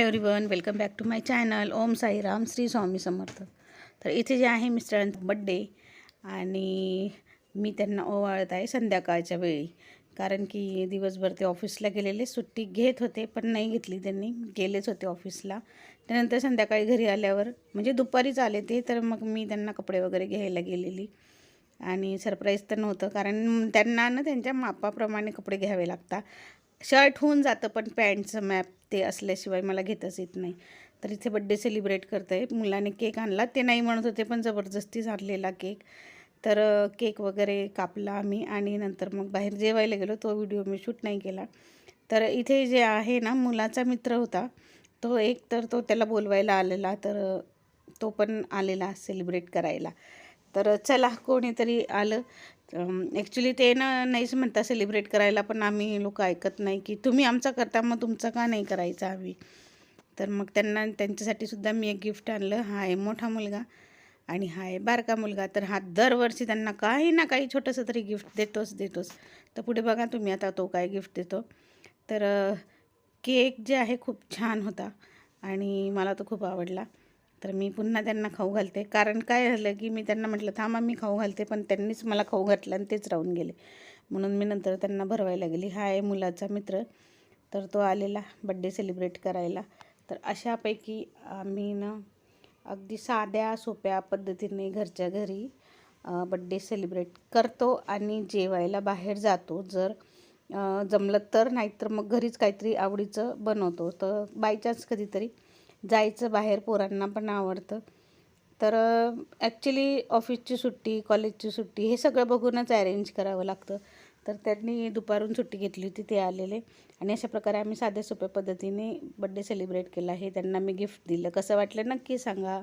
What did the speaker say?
Everyone welcome back to my channel Om Sairam Shri Swami Samarth. तर इथे जे आहे मिस्टरांचा बड्डे आणि मी त्यांना ओवाळत आहे संध्याकाळच्या वेळी. कारण की दिवसभर ते ऑफिसला गेलेले सुट्टी घेत होते पण नाही घेतली त्यांनी. गेलेच होते ऑफिसला. त्यानंतर संध्याकाळी घरी आल्यावर म्हणजे दुपारीच आले ते तर मग मी त्यांना कपडे वगैरे घ्यायला गेलेली. आणि सरप्राईज तर नव्हतं कारण त्यांना ना त्यांच्या मापाप्रमाणे कपडे घ्यावे लागतात. शर्ट होऊन जातं पण पॅन्टचं मॅप ते असल्याशिवाय मला घेताच येत नाही. तर इथे बड्डे सेलिब्रेट करत आहे मुलाने केक आणला. ते नाही म्हणत होते पण जबरदस्तीच आणलेला केक तर केक वगैरे कापला आम्ही आणि नंतर मग बाहेर जेवायला गेलो. तो व्हिडिओ मी शूट नाही केला. तर इथे जे आहे ना मुलाचा मित्र होता तो एक तर तो त्याला बोलवायला आलेला. तर तो पण आलेला सेलिब्रेट करायला. तर चला कोणीतरी आलं. ॲक्च्युली ते ना नाहीच म्हणता सेलिब्रेट करायला पण आम्ही लोक ऐकत नाही की तुम्ही आमचा करता मग तुमचा का नाही करायचा आम्ही? तर मग त्यांना त्यांच्यासाठी सुद्धा मी एक गिफ्ट आणलं. हा आहे मोठा मुलगा आणि हा आहे बारका मुलगा. तर हा दरवर्षी त्यांना काही ना काही छोटंसं तरी गिफ्ट देतोच देतोच. तर पुढे बघा तुम्ही आता तो काय गिफ्ट देतो. तर केक जे आहे खूप छान होता आणि मला तो खूप आवडला. तर मी पुन्हा त्यांना खाऊ घालते. कारण काय झालं की मी त्यांना म्हटलं थांबा मी खाऊ घालते. पण त्यांनीच मला खाऊ घातलं आणि तेच राहून गेले. म्हणून मी नंतर त्यांना भरवायला गेली. हा आहे मुलाचा मित्र. तर तो आलेला बड्डे सेलिब्रेट करायला. तर अशापैकी आम्ही ना अगदी साध्या सोप्या पद्धतीने घरच्या घरी बड्डे सेलिब्रेट करतो आणि जेवायला बाहेर जातो. जर जमलं तर नाहीतर मग घरीच काहीतरी आवडीचं बनवतो. तर बाय चान्स कधीतरी जायचं बाहेर पोरांना पण आवडतं. तर ॲक्च्युली ऑफिसची सुट्टी कॉलेजची सुट्टी हे सगळं बघूनच अरेंज करावं लागतं. तर त्यांनी दुपारून सुट्टी घेतली होती ते आलेले. आणि अशा प्रकारे आम्ही साध्या सोप्या पद्धतीने बड्डे सेलिब्रेट केला. हे त्यांना मी गिफ्ट दिलं. कसं वाटलं नक्की सांगा.